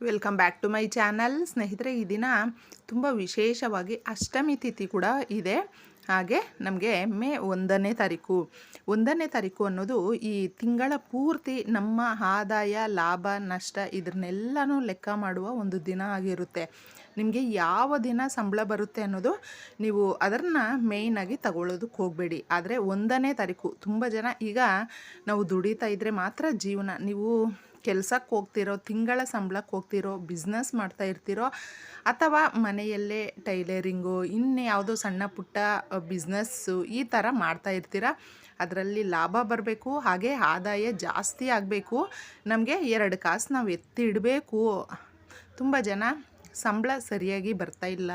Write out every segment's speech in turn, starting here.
Welcome back to my channel ಸ್ನೇಹಿತರೆ, ಈ ದಿನ ತುಂಬ ವಿಶೇಷವಾಗಿ ಅಷ್ಟಮಿ ತಿಥಿ ಕೂಡ ಇದೆ. ಹಾಗೆ ನಮಗೆ ಮೇ ಒಂದನೇ ತಾರೀಕು. ಒಂದನೇ ತಾರೀಕು ಅನ್ನೋದು ಈ ತಿಂಗಳ ಪೂರ್ತಿ ನಮ್ಮ ಆದಾಯ, ಲಾಭ, ನಷ್ಟ ಇದನ್ನೆಲ್ಲನೂ ಲೆಕ್ಕ ಮಾಡುವ ಒಂದು ದಿನ ಆಗಿರುತ್ತೆ. ನಿಮಗೆ ಯಾವ ದಿನ ಸಂಬಳ ಬರುತ್ತೆ ಅನ್ನೋದು ನೀವು ಅದನ್ನು ಮೇಯ್ನಾಗಿ ತಗೊಳ್ಳೋದಕ್ಕೆ ಹೋಗಬೇಡಿ. ಆದರೆ ಒಂದನೇ ತಾರೀಕು, ತುಂಬ ಜನ ಈಗ ನಾವು ದುಡಿತಾ ಇದ್ದರೆ ಮಾತ್ರ ಜೀವನ. ನೀವು ಕೆಲಸಕ್ಕೆ ಹೋಗ್ತಿರೋ, ತಿಂಗಳ ಸಂಬಳಕ್ಕೆ ಹೋಗ್ತಿರೋ ಬಿಸ್ನೆಸ್ ಮಾಡ್ತಾ ಇರ್ತಿರೋ, ಅಥವಾ ಮನೆಯಲ್ಲೇ ಟೈಲರಿಂಗು, ಇನ್ನು ಯಾವುದೋ ಸಣ್ಣ ಪುಟ್ಟ ಬಿಸ್ನೆಸ್ಸು ಈ ಥರ ಮಾಡ್ತಾ ಇರ್ತೀರ? ಅದರಲ್ಲಿ ಲಾಭ ಬರಬೇಕು, ಹಾಗೆ ಆದಾಯ ಜಾಸ್ತಿ ಆಗಬೇಕು. ನಮಗೆ ಎರಡು ಕಾಸು ನಾವು ಎತ್ತಿಡಬೇಕು. ತುಂಬ ಜನ ಸಂಬಳ ಸರಿಯಾಗಿ ಬರ್ತಾ ಇಲ್ಲ.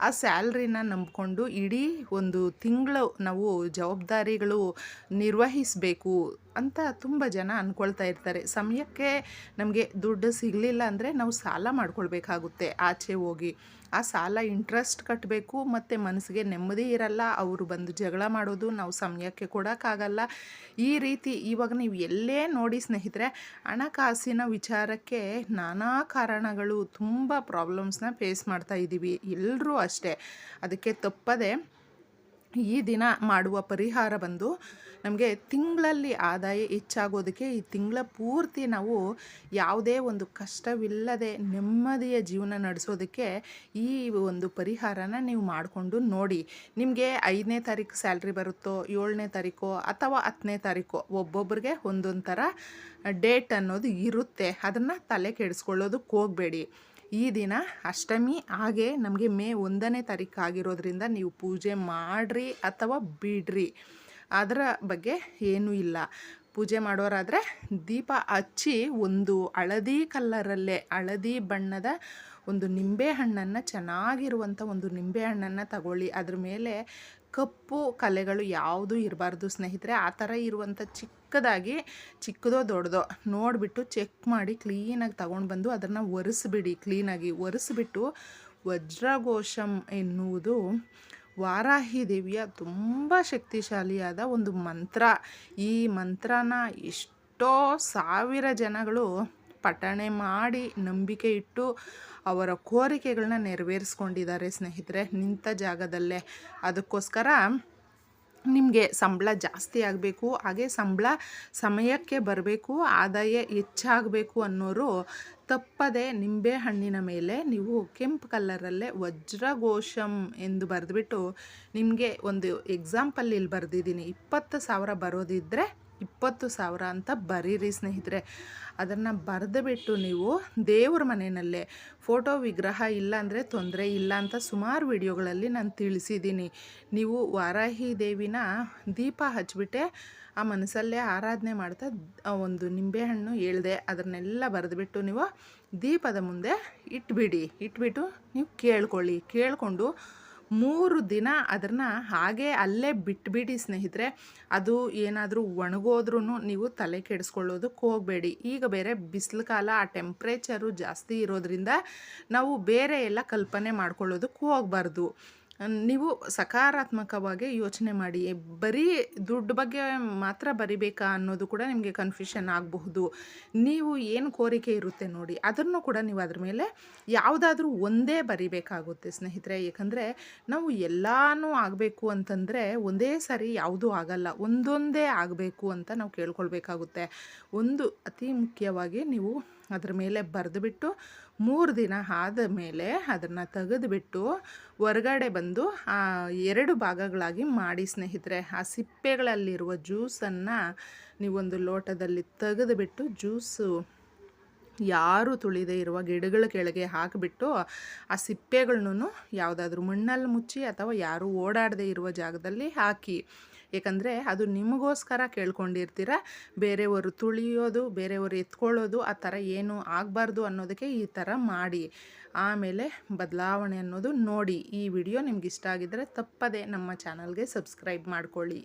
ಆ ಸ್ಯಾಲ್ರಿನ ನಂಬಿಕೊಂಡು ಇಡೀ ಒಂದು ತಿಂಗಳು ನಾವು ಜವಾಬ್ದಾರಿಗಳು ನಿರ್ವಹಿಸಬೇಕು. ಅಂತ ತುಂಬ ಜನ ಅಂದ್ಕೊಳ್ತಾ ಇರ್ತಾರೆ. ಸಮಯಕ್ಕೆ ನಮಗೆ ದುಡ್ಡು ಸಿಗಲಿಲ್ಲ ಅಂದರೆ ನಾವು ಸಾಲ ಮಾಡ್ಕೊಳ್ಬೇಕಾಗುತ್ತೆ. ಆಚೆ ಹೋಗಿ ಆ ಸಾಲ ಇಂಟ್ರೆಸ್ಟ್ ಕಟ್ಟಬೇಕು ಮತ್ತು ಮನಸ್ಸಿಗೆ ನೆಮ್ಮದಿ ಇರಲ್ಲ. ಅವರು ಬಂದು ಜಗಳ ಮಾಡೋದು ನಾವು ಸಮಯಕ್ಕೆ ಕೊಡೋಕ್ಕಾಗಲ್ಲ. ಈ ರೀತಿ ಇವಾಗ ನೀವು ಎಲ್ಲೇ ನೋಡಿ ಸ್ನೇಹಿತರೆ, ಹಣಕಾಸಿನ ವಿಚಾರಕ್ಕೆ ನಾನಾ ಕಾರಣಗಳು ತುಂಬ ಪ್ರಾಬ್ಲಮ್ಸ್ನ ಫೇಸ್ ಮಾಡ್ತಾ ಇದ್ದೀವಿ. ಎಲ್ಲರೂ ಅಷ್ಟೇ. ಅದಕ್ಕೆ ತಪ್ಪದೆ ಈ ದಿನ ಮಾಡುವ ಪರಿಹಾರ ಬಂದು ನಮಗೆ ತಿಂಗಳಲ್ಲಿ ಆದಾಯ ಹೆಚ್ಚಾಗೋದಕ್ಕೆ ಈ ತಿಂಗಳ ಪೂರ್ತಿ ನಾವು ಯಾವುದೇ ಒಂದು ಕಷ್ಟವಿಲ್ಲದೆ ನೆಮ್ಮದಿಯ ಜೀವನ ನಡೆಸೋದಕ್ಕೆ ಈ ಒಂದು ಪರಿಹಾರನ ನೀವು ಮಾಡಿಕೊಂಡು ನೋಡಿ. ನಿಮಗೆ ಐದನೇ ತಾರೀಕು ಸ್ಯಾಲ್ರಿ ಬರುತ್ತೋ, ಏಳನೇ ತಾರೀಕು ಅಥವಾ ಹತ್ತನೇ ತಾರೀಕು ಒಬ್ಬೊಬ್ಬರಿಗೆ ಒಂದೊಂದು ಥರ ಡೇಟ್ ಅನ್ನೋದು ಇರುತ್ತೆ. ಅದನ್ನು ತಲೆ ಕೆಡಿಸ್ಕೊಳ್ಳೋದಕ್ಕೆ ಹೋಗಬೇಡಿ. ಈ ದಿನ ಅಷ್ಟಮಿ ಹಾಗೆ ನಮಗೆ ಮೇ ಒಂದನೇ ತಾರೀಕು ಆಗಿರೋದ್ರಿಂದ ನೀವು ಪೂಜೆ ಮಾಡಿರಿ ಅಥವಾ ಬಿಡ್ರಿ. ಅದರ ಬಗ್ಗೆ ಏನೂ ಇಲ್ಲ. ಪೂಜೆ ಮಾಡೋರಾದರೆ ದೀಪ ಹಚ್ಚಿ ಒಂದು ಹಳದಿ ಕಲ್ಲರಲ್ಲೇ, ಹಳದಿ ಬಣ್ಣದ ಒಂದು ನಿಂಬೆ ಹಣ್ಣನ್ನು ಚೆನ್ನಾಗಿರುವಂಥ ಒಂದು ನಿಂಬೆ ಹಣ್ಣನ್ನು ತಗೊಳ್ಳಿ. ಅದ್ರ ಮೇಲೆ ಕಪ್ಪು ಕಲೆಗಳು ಯಾವುದೂ ಇರಬಾರ್ದು ಸ್ನೇಹಿತರೆ. ಆ ಥರ ಇರುವಂಥ ಚಿಕ್ಕದಾಗಿ, ಚಿಕ್ಕದೋ ದೊಡ್ಡದೋ ನೋಡಿಬಿಟ್ಟು ಚೆಕ್ ಮಾಡಿ ಕ್ಲೀನಾಗಿ ತಗೊಂಡು ಬಂದು ಅದನ್ನು ಒರೆಸ್ಬಿಡಿ. ಕ್ಲೀನಾಗಿ ಒರೆಸ್ಬಿಟ್ಟು ವಜ್ರಘೋಷಂ ಎನ್ನುವುದು ವಾರಾಹಿ ದೇವಿಯ ತುಂಬ ಶಕ್ತಿಶಾಲಿಯಾದ ಒಂದು ಮಂತ್ರ. ಈ ಮಂತ್ರನ ಎಷ್ಟೋ ಸಾವಿರ ಜನಗಳು ಪಠಣೆ ಮಾಡಿ ನಂಬಿಕೆ ಇಟ್ಟು ಅವರ ಕೋರಿಕೆಗಳನ್ನ ನೆರವೇರಿಸ್ಕೊಂಡಿದ್ದಾರೆ ಸ್ನೇಹಿತರೆ, ನಿಂತ ಜಾಗದಲ್ಲೇ. ಅದಕ್ಕೋಸ್ಕರ ನಿಮಗೆ ಸಂಬಳ ಜಾಸ್ತಿ ಆಗಬೇಕು, ಹಾಗೆ ಸಂಬಳ ಸಮಯಕ್ಕೆ ಬರಬೇಕು, ಆದಾಯ ಹೆಚ್ಚಾಗಬೇಕು ಅನ್ನೋರು ತಪ್ಪದೆ ನಿಂಬೆ ಹಣ್ಣಿನ ಮೇಲೆ ನೀವು ಕೆಂಪು ಕಲ್ಲರಲ್ಲೇ ವಜ್ರಘೋಷಂ ಎಂದು ಬರೆದ್ಬಿಟ್ಟು ನಿಮಗೆ ಒಂದು ಎಕ್ಸಾಂಪಲ್ ಇಲ್ಲಿ ಬರೆದಿದ್ದೀನಿ. ಇಪ್ಪತ್ತು ಸಾವಿರ ಬರೋದಿದ್ದರೆ ಇಪ್ಪತ್ತು ಸಾವಿರ ಅಂತ ಬರೀರಿ ಸ್ನೇಹಿತರೆ. ಅದನ್ನು ಬರೆದುಬಿಟ್ಟು ನೀವು ದೇವ್ರ ಮನೆಯಲ್ಲೇ ಫೋಟೋ ವಿಗ್ರಹ ಇಲ್ಲ ಅಂದರೆ ತೊಂದರೆ ಇಲ್ಲ ಅಂತ ಸುಮಾರು ವಿಡಿಯೋಗಳಲ್ಲಿ ನಾನು ತಿಳಿಸಿದ್ದೀನಿ. ನೀವು ವಾರಾಹಿ ದೇವಿನ ದೀಪ ಹಚ್ಚಿಬಿಟ್ಟೆ ಆ ಮನಸ್ಸಲ್ಲೇ ಆರಾಧನೆ ಮಾಡ್ತಾ ಒಂದು ನಿಂಬೆಹಣ್ಣು ಹೇಳ್ದೆ, ಅದನ್ನೆಲ್ಲ ಬರೆದುಬಿಟ್ಟು ನೀವು ದೀಪದ ಮುಂದೆ ಇಟ್ಬಿಡಿ. ಇಟ್ಬಿಟ್ಟು ನೀವು ಕೇಳ್ಕೊಳ್ಳಿ. ಕೇಳಿಕೊಂಡು ಮೂರು ದಿನ ಅದನ್ನು ಹಾಗೆ ಅಲ್ಲೇ ಬಿಟ್ಬಿಡಿ ಸ್ನೇಹಿತರೆ. ಅದು ಏನಾದರೂ ಒಣಗೋದ್ರೂ ನೀವು ತಲೆ ಕೆಡಿಸ್ಕೊಳ್ಳೋದಕ್ಕೆ ಹೋಗಬೇಡಿ. ಈಗ ಬೇರೆ ಬಿಸಿಲು ಕಾಲ, ಆ ಟೆಂಪ್ರೇಚರು ಜಾಸ್ತಿ ಇರೋದ್ರಿಂದ ನಾವು ಬೇರೆ ಎಲ್ಲ ಕಲ್ಪನೆ ಮಾಡ್ಕೊಳ್ಳೋದಕ್ಕೆ ಹೋಗಬಾರ್ದು. ನೀವು ಸಕಾರಾತ್ಮಕವಾಗಿ ಯೋಚನೆ ಮಾಡಿ. ಬರೀ ದುಡ್ಡು ಬಗ್ಗೆ ಮಾತ್ರ ಬರಿಬೇಕಾ ಅನ್ನೋದು ಕೂಡ ನಿಮಗೆ ಕನ್ಫ್ಯೂಷನ್ ಆಗಬಹುದು. ನೀವು ಏನು ಕೋರಿಕೆ ಇರುತ್ತೆ ನೋಡಿ, ಅದನ್ನು ಕೂಡ ನೀವು ಅದ್ರ ಮೇಲೆ ಯಾವುದಾದ್ರೂ ಒಂದೇ ಬರಿಬೇಕಾಗುತ್ತೆ ಸ್ನೇಹಿತರೆ. ಏಕೆಂದರೆ ನಾವು ಎಲ್ಲನೂ ಆಗಬೇಕು ಅಂತಂದರೆ ಒಂದೇ ಸಾರಿ ಯಾವುದೂ ಆಗಲ್ಲ, ಒಂದೊಂದೇ ಆಗಬೇಕು ಅಂತ ನಾವು ಕೇಳ್ಕೊಳ್ಬೇಕಾಗುತ್ತೆ. ಒಂದು ಅತಿ ಮುಖ್ಯವಾಗಿ ನೀವು ಅದ್ರ ಮೇಲೆ ಬರೆದುಬಿಟ್ಟು ಮೂರು ದಿನ ಆದ ಮೇಲೆ ಅದನ್ನು ತೆಗೆದುಬಿಟ್ಟು ಹೊರಗಡೆ ಬಂದು ಎರಡು ಭಾಗಗಳಾಗಿ ಮಾಡಿ ಸ್ನೇಹಿತರೆ. ಆ ಸಿಪ್ಪೆಗಳಲ್ಲಿರುವ ಜ್ಯೂಸನ್ನು ನೀವೊಂದು ಲೋಟದಲ್ಲಿ ತೆಗೆದುಬಿಟ್ಟು ಜ್ಯೂಸು ಯಾರು ತುಳಿದೇ ಇರುವ ಗಿಡಗಳ ಕೆಳಗೆ ಹಾಕಿಬಿಟ್ಟು ಆ ಸಿಪ್ಪೆಗಳನ್ನೂ ಯಾವುದಾದ್ರೂ ಮಣ್ಣಲ್ಲಿ ಮುಚ್ಚಿ ಅಥವಾ ಯಾರು ಓಡಾಡದೇ ಇರುವ ಜಾಗದಲ್ಲಿ ಹಾಕಿ. ಏಕೆಂದರೆ ಅದು ನಿಮಗೋಸ್ಕರ ಕೇಳ್ಕೊಂಡಿರ್ತೀರ, ಬೇರೆಯವರು ತುಳಿಯೋದು, ಬೇರೆಯವರು ಎತ್ಕೊಳ್ಳೋದು, ಆ ಥರ ಏನು ಆಗಬಾರ್ದು ಅನ್ನೋದಕ್ಕೆ ಈ ಥರ ಮಾಡಿ. ಆಮೇಲೆ ಬದಲಾವಣೆ ಅನ್ನೋದು ನೋಡಿ. ಈ ವಿಡಿಯೋ ನಿಮ್ಗೆ ಇಷ್ಟ ಆಗಿದ್ದರೆ ತಪ್ಪದೆ ನಮ್ಮ ಚಾನಲ್ಗೆ ಸಬ್ಸ್ಕ್ರೈಬ್ ಮಾಡ್ಕೊಳ್ಳಿ.